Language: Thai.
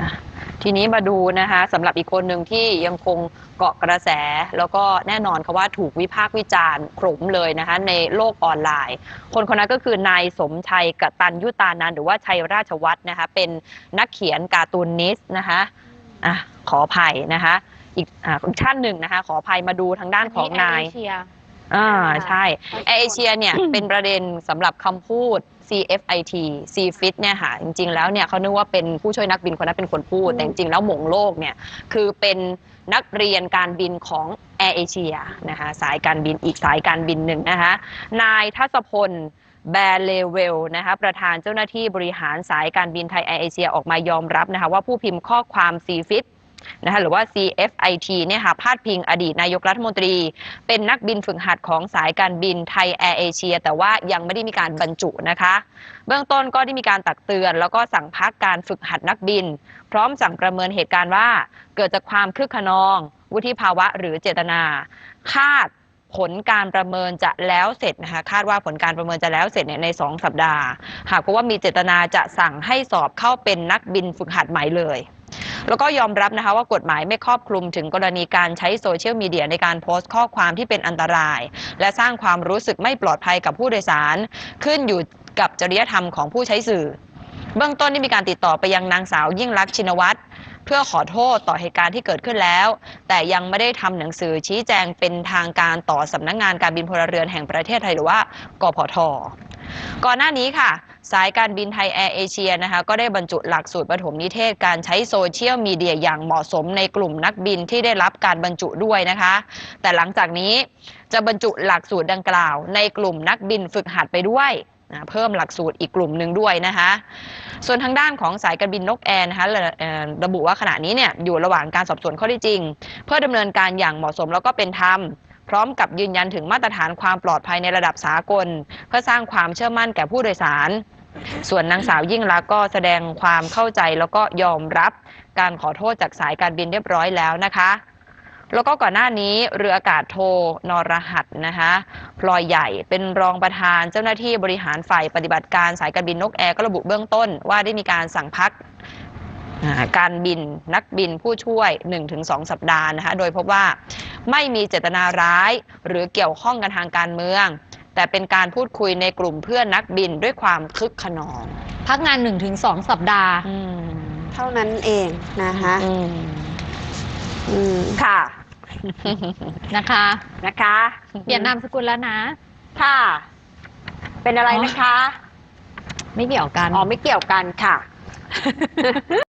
อะทีนี้มาดูนะคะสำหรับอีกคนหนึ่งที่ยังคงเกาะกระแส แล้วก็แน่นอนค่ะว่าถูกวิพากษ์วิจารณ์ขมเลยนะคะในโลกออนไลน์ คนคนนั้นก็คือนายสมชัยกตันยุตานันท์หรือว่าชัยราชวัฒน์นะคะเป็นนักเขียนการ์ตูนนิสต์นะคะอะขออภัยนะคะอีกอ่าอีกท่านหนึ่งนะคะ ขออภัยมาดูทางด้านของนาย เชีย อ่าใช่แอร์เอเชียเนี่ย เป็นประเด็นสำหรับคำพูด CFIT CFIT เนี่ยค่ะ จริง ๆ แล้วเนี่ยเขานึกว่าเป็นผู้ช่วยนักบินคนนั้นเป็นคนพูดอืมแต่จริง ๆ แล้วหมงโลกเนี่ยคือเป็นนักเรียนการบินของแอร์เอเชียนะคะสายการบินอีกสายการบินหนึ่งนะคะนายทัศพลแบร์เลเวลนะคะประธานเจ้าหน้าที่บริหารสายการบินไทยแอร์เอเชียออกมายอมรับนะคะว่าผู้พิมพ์ข้อความ CFIT นะคะหรือว่า CFIT เนี่ยค่ะพาดพิงอดีตนายกรัฐมนตรี เป็นนักบินฝึกหัดของสายการบินไทยแอร์เอเชียแต่ว่ายังไม่ได้มีการบรรจุนะคะ เบื้องต้นก็ได้มีการตักเตือน แล้วก็สั่งพักการฝึกหัดนักบิน พร้อมสั่งประเมินเหตุการณ์ว่า เกิดจากความคึกขนอง วุฒิภาวะหรือเจตนา คาดผลการประเมินจะแล้วเสร็จนะคะคาดว่าผลการประเมินจะแล้วเสร็จเนี่ยใน 2 สัปดาห์ หากพบว่ามีเจตนาจะสั่งให้สอบเข้าเป็นนักบินฝึกหัดใหม่เลย แล้วก็ยอมรับนะคะว่ากฎหมายไม่ครอบคลุมถึงกรณีการใช้โซเชียลมีเดียในการโพสต์ข้อความที่เป็นอันตราย และสร้างความรู้สึกไม่ปลอดภัยกับผู้โดยสาร ขึ้นอยู่กับจริยธรรมของผู้ใช้สื่อ เบื้องต้นได้มีการติดต่อไปยังนางสาวยิ่งลักษณ์ชินวัตรเพื่อขอโทษต่อเหตุการณ์ที่เกิดขึ้นแล้ว แต่ยังไม่ได้ทำหนังสือชี้แจงเป็นทางการต่อสำนักงงานการบินพลเรือนแห่งประเทศไทยหรือว่ากพท ก่อนหน้านี้ค่ะ สายการบินไทยแอร์เอเชียนะคะก็ได้บรรจุหลักสูตรปฐมนิเทศการใช้โซเชียลมีเดียอย่างเหมาะสมในกลุ่มนักบินที่ได้รับการบรรจุด้วยนะคะ แต่หลังจากนี้จะบรรจุหลักสูตรดังกล่าว ในกลุ่มนักบินฝึกหัดไปด้วยนะเพิ่มหลักสูตรอีกกลุ่มหนึ่งด้วยนะคะ ส่วนทางด้านของสายการบินนกแอร์นะคะระบุว่าขณะนี้เนี่ยอยู่ระหว่างการสอบสวนข้อท็จจริง เพื่อดำเนินการอย่างเหมาะสมแล้วก็เป็นธรรม พร้อมกับยืนยันถึงมาตรฐานความปลอดภัยในระดับสากล เพื่อสร้างความเชื่อมั่นแก่ผู้โดยสาร ส่วนนางสาวยิ่งลักษณ์ก็แสดงความเข้าใจแล้วก็ยอมรับการขอโทษจากสายการบินเรียบร้อยแล้วนะคะ แล้วก็ก่อนหน้านี้เรืออากาศโทนรหัสนะคะพลอยใหญ่เป็นรองประธานเจ้าหน้าที่บริหารฝ่ายปฏิบัติการสายการบินนกแอร์ก็ระบุเบื้องต้นว่าได้มีการสั่งพัก การบินนักบินผู้ช่วย 1-2 สัปดาห์นะคะโดยพบว่าไม่มีเจตนาร้าย หรือเกี่ยวข้องกันทางการเมือง แต่เป็นการพูดคุยในกลุ่มเพื่อนนักบินด้วยความคึกขนองพักงาน 1-2 สัปดาห์อืมเท่านั้นเองนะคะอืมอืมค่ะ นะคะนะคะ เปลี่ยนนามสกุลแล้วนะ ค่ะ เป็นอะไรนะคะ ไม่เกี่ยวกัน อ๋อ ไม่เกี่ยวกันค่ะ